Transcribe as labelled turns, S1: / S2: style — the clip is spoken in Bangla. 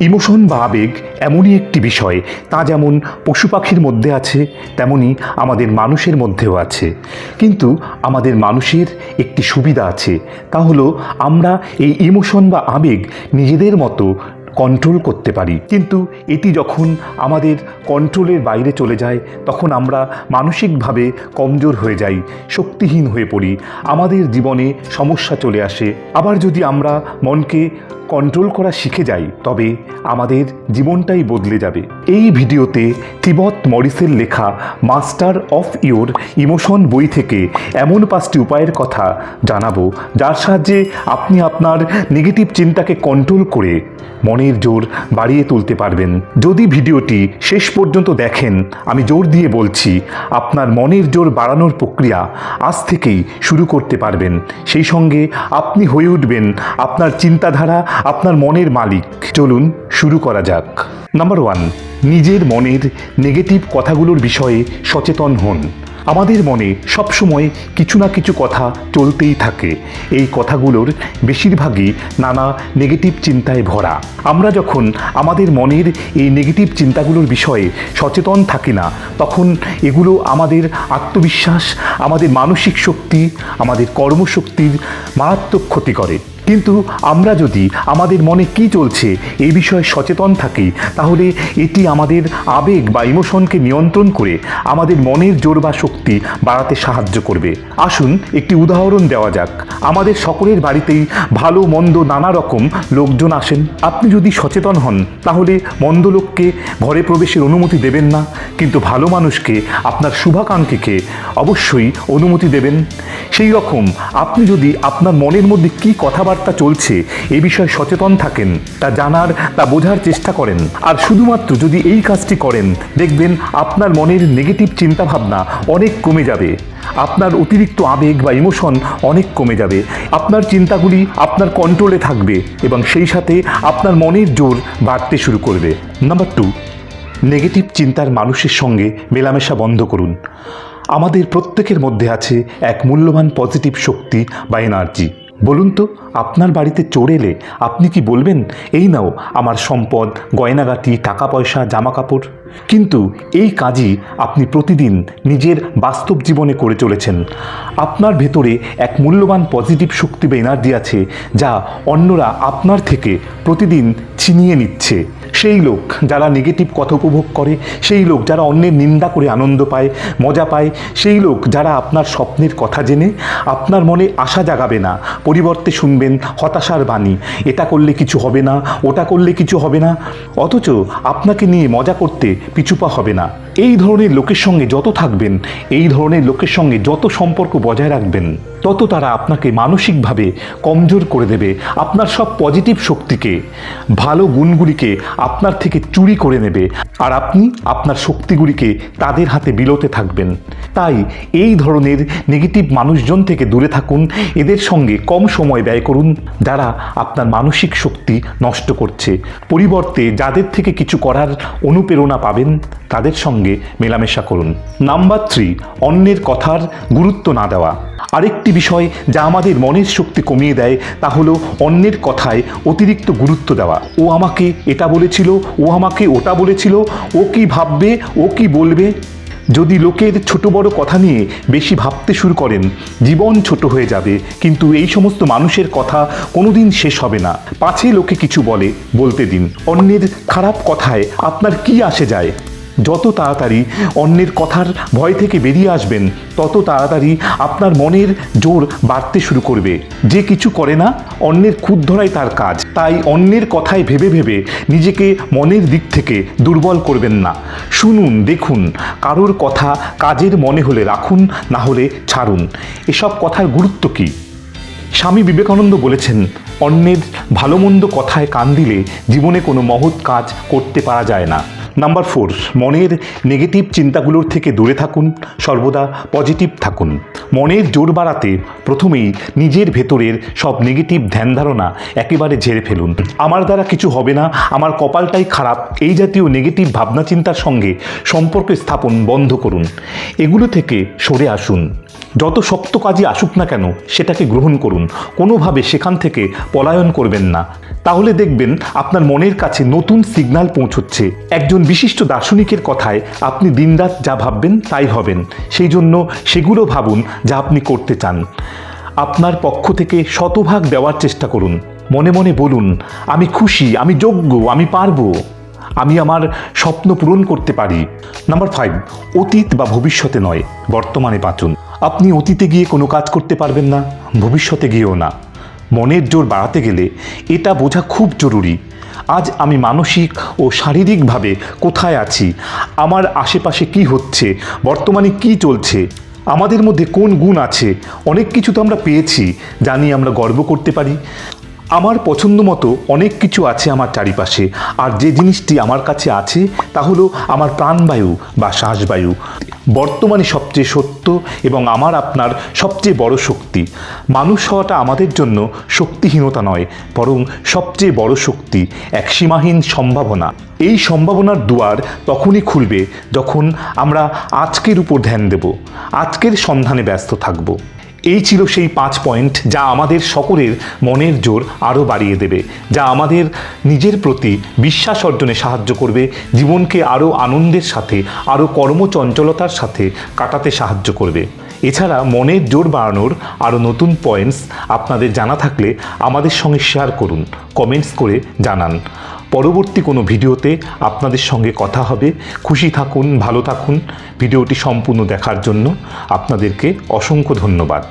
S1: ইমোশন বা আবেগ এমনই একটি বিষয়। তা যেমন পশু পাখির মধ্যে আছে, তেমনি আমাদের মানুষের মধ্যেও আছে। কিন্তু আমাদের মানুষের একটি সুবিধা আছে, তা হলো আমরা এই ইমোশন বা আবেগ নিজেদের মতো কন্ট্রোল করতে পারি। কিন্তু এটি যখন আমাদের কন্ট্রোলের বাইরে চলে যায়, তখন আমরা মানসিকভাবে কমজোর হয়ে যাই, শক্তিহীন হয়ে পড়ি। আমাদের জীবনে সমস্যা চলে আসে। আবার যদি আমরা মনকে কন্ট্রোল করা শিখে যাই, তবে আমাদের জীবনটাই বদলে যাবে। এই ভিডিওতে তিবত মরিসের লেখা মাস্টার অফ ইওর ইমোশন বই থেকে এমন পাঁচটি উপায়ের কথা জানাব, যার সাহায্যে আপনি আপনার নেগেটিভ চিন্তাকে কন্ট্রোল করে মনের জোর বাড়িয়ে তুলতে পারবেন। যদি ভিডিওটি শেষ পর্যন্ত দেখেন, আমি জোর দিয়ে বলছি, আপনার মনের জোর বাড়ানোর প্রক্রিয়া আজ থেকেই শুরু করতে পারবেন। সেই সঙ্গে আপনি হয়ে উঠবেন আপনার চিন্তাধারা আপনার মনের মালিক। চলুন শুরু করা যাক। নাম্বার ওয়ান নিজের মনের নেগেটিভ কথাগুলোর বিষয়ে সচেতন হন। আমাদের মনে সবসময় কিছু না কিছু কথা চলতেই থাকে। এই কথাগুলোর বেশিরভাগই নানা নেগেটিভ চিন্তায় ভরা। আমরা যখন আমাদের মনের এই নেগেটিভ চিন্তাগুলোর বিষয়ে সচেতন থাকি না, তখন এগুলো আমাদের আত্মবিশ্বাস, আমাদের মানসিক শক্তি, আমাদের কর্মশক্তির মারাত্মক ক্ষতি করে। কিন্তু আমরা যদি আমাদের মনে কি চলছে এই বিষয়ে সচেতন থাকি, তাহলে এটি আমাদের আবেগ বা ইমোশনকে নিয়ন্ত্রণ করে আমাদের মনের জোর বা শক্তি বাড়াতে সাহায্য করবে। আসুন একটি উদাহরণ দেওয়া যাক। আমাদের সকলের বাড়িতেই ভালো, মন্দ, নানা রকম লোকজন আসেন। আপনি যদি সচেতন হন, তাহলে মন্দ লোককে ঘরে প্রবেশের অনুমতি দেবেন না, কিন্তু ভালো মানুষকে আপনার শুভাকাঙ্ক্ষীকে অবশ্যই অনুমতি দেবেন। সেই রকম আপনি যদি আপনার মনের মধ্যে কী কথাবার্তা চলছে, এ বিষয়ে সচেতন থাকেন, তা জানার তা বোঝার চেষ্টা করেন। আর শুধুমাত্র যদি এই কাজটি করেন, দেখবেন আপনার মনের নেগেটিভ চিন্তাভাবনা অনেক কমে যাবে। আপনার অতিরিক্ত আবেগ বা ইমোশন অনেক কমে যাবে। আপনার চিন্তাগুলি আপনার কন্ট্রোলে থাকবে এবং সেই সাথে আপনার মনের জোর বাড়তে শুরু করবে। নাম্বার টু নেগেটিভ চিন্তার মানুষের সঙ্গে মেলামেশা বন্ধ করুন। আমাদের প্রত্যেকের মধ্যে আছে এক মূল্যবান পজিটিভ শক্তি বা এনার্জি বলুন তো, আপনার বাড়িতে চোর এলে আপনি কি বলবেন, এই নাও, আমার সম্পদ, গয়নাগাটি টাকা পয়সা জামা কাপড় কিন্তু এই কাজই আপনি প্রতিদিন নিজের বাস্তব জীবনে করে চলেছেন। আপনার ভেতরে এক মূল্যবান পজিটিভ শক্তি বা এনার্জি আছে যা অন্যরা আপনার থেকে প্রতিদিন ছিনিয়ে নিচ্ছে। সেই লোক যারা নেগেটিভ কথা উপভোগ করে, সেই লোক যারা অন্যের নিন্দা করে আনন্দ পায়, মজা পায়, সেই লোক যারা আপনার স্বপ্নের কথা জেনে, আপনার মনে আশা জাগাবে না, পরিবর্তে শুনবেন হতাশার বাণী, এটা করলে কিছু হবে না, ওটা করলে কিছু হবে না, অথচ আপনাকে নিয়ে মজা করতে পিছুপা হবে না। এই ধরনের লোকের সঙ্গে যত থাকবেন, এই ধরনের লোকের সঙ্গে যত সম্পর্ক বজায় রাখবেন। তত তারা আপনাকে মানসিকভাবে কমজোর করে দেবে। আপনার সব পজিটিভ শক্তিকে, ভালো গুণগুলিকে আপনার থেকে চুরি করে নেবে আর আপনি আপনার শক্তিগুলিকে তাদের হাতে বিলোতে থাকবেন। তাই এই ধরনের নেগেটিভ মানুষজন থেকে দূরে থাকুন, এদের সঙ্গে কম সময় ব্যয় করুন যারা আপনার মানসিক শক্তি নষ্ট করছে। পরিবর্তে যাদের থেকে কিছু করার অনুপ্রেরণা পাবেন, তাদের সঙ্গে মেলামেশা করুন। নাম্বার থ্রি, অন্যের কথার গুরুত্ব না দেওয়া। আরেকটি বিষয় যা আমাদের মনের শক্তি কমিয়ে দেয়, তা হলো অন্যের কথায় অতিরিক্ত গুরুত্ব দেওয়া। ও আমাকে এটা বলেছিল, ও আমাকে ওটা বলেছিল, ও কি ভাববে, ও কি বলবে? যদি লোকের ছোট বড় কথা নিয়ে বেশি ভাবতে শুরু করেন, জীবন ছোট হয়ে যাবে, কিন্তু এই সমস্ত মানুষের কথা কোনোদিন শেষ হবে না। পাছে লোকে কিছু বলে, বলতে দিন। অন্যের খারাপ কথায় আপনার কি আসে যায়? যত তাড়াতাড়ি অন্যের কথার ভয় থেকে বেরিয়ে আসবেন, তত তাড়াতাড়ি আপনার মনের জোর বাড়তে শুরু করবে। যে কিছু করে না, অন্যের খুদ ধরাই তার কাজ। তাই অন্যের কথায় ভেবে ভেবে নিজেকে মনের দিক থেকে দুর্বল করবেন না। শুনুন, দেখুন, কারোর কথা কাজের মনে হলে রাখুন, না হলে ছাড়ুন। এসব কথার গুরুত্ব কী? স্বামী বিবেকানন্দ বলেছেন, অন্যের ভালো মন্দ কথায় কান দিলে জীবনে কোনো মহৎ কাজ করতে পারা যায় না। নাম্বার ফোর মনের নেগেটিভ চিন্তাগুলোর থেকে দূরে থাকুন, সর্বদা পজিটিভ থাকুন। মনের জোর বাড়াতে প্রথমেই নিজের ভেতরের সব নেগেটিভ ধ্যান ধারণা একেবারে ঝেড়ে ফেলুন। আমার দ্বারা কিছু হবে না, আমার কপালটাই খারাপ, এই জাতীয় নেগেটিভ ভাবনা চিন্তার সঙ্গে সম্পর্ক স্থাপন বন্ধ করুন। এগুলো থেকে সরে আসুন। যত শক্ত কাজই আসুক না কেন, সেটাকে গ্রহণ করুন। কোনোভাবে সেখান থেকে পলায়ন করবেন না। তাহলে দেখবেন আপনার মনের কাছে নতুন সিগন্যাল পৌঁছচ্ছে। একজন বিশিষ্ট দার্শনিকের কথায় আপনি দিনরাত যা ভাববেন তাই হবেন। সেই জন্য সেগুলো ভাবুন যা আপনি করতে চান। আপনার পক্ষ থেকে শতভাগ দেওয়ার চেষ্টা করুন। মনে মনে বলুন, আমি খুশি, আমি যোগ্য, আমি পারব। আমি আমার স্বপ্ন পূরণ করতে পারি। নাম্বার ফাইভ, অতীত বা ভবিষ্যতে নয়, বর্তমানে বাঁচুন। আপনি অতীতে গিয়ে কোনো কাজ করতে পারবেন না, ভবিষ্যতে গিয়েও না। মনের জোর বাড়াতে গেলে এটা বোঝা খুব জরুরি। আজ আমি মানসিক ও শারীরিকভাবে কোথায় আছি, আমার আশেপাশে কি হচ্ছে, বর্তমানে কি চলছে, আমাদের মধ্যে কোন গুণ আছে, অনেক কিছু তো আমরা পেয়েছি জানি আমরা গর্ব করতে পারি। আমার পছন্দ মতো অনেক কিছু আছে আমার চারিপাশে, আর যে জিনিসটি আমার কাছে আছে তা হলো আমার প্রাণবায়ু বা শ্বাসবায়ু। বর্তমানে সবচেয়ে সত্য এবং আমার আপনার সবচেয়ে বড় শক্তি। মানুষ হওয়াটা আমাদের জন্য শক্তিহীনতা নয়, বরং সবচেয়ে বড় শক্তি, এক সীমাহীন সম্ভাবনা। এই সম্ভাবনার দুয়ার তখনই খুলবে যখন আমরা আজকের উপর ধ্যান দেব, আজকের সন্ধানে ব্যস্ত থাকব। এই ছিল সেই পাঁচ পয়েন্ট যা আমাদের সকলের মনের জোর আরও বাড়িয়ে দেবে, যা আমাদের নিজের প্রতি বিশ্বাস অর্জনে সাহায্য করবে, জীবনকে আরও আনন্দের সাথে, আরও কর্মচঞ্চলতার সাথে কাটাতে সাহায্য করবে। এছাড়া মনের জোর বাড়ানোর আরও নতুন পয়েন্টস আপনাদের জানা থাকলে আমাদের সঙ্গে শেয়ার করুন, কমেন্টস করে জানান। পরবর্তী কোনো ভিডিওতে আপনাদের সঙ্গে কথা হবে। খুশি থাকুন, ভালো থাকুন। ভিডিওটি সম্পূর্ণ দেখার জন্য আপনাদেরকে অসংখ্য ধন্যবাদ।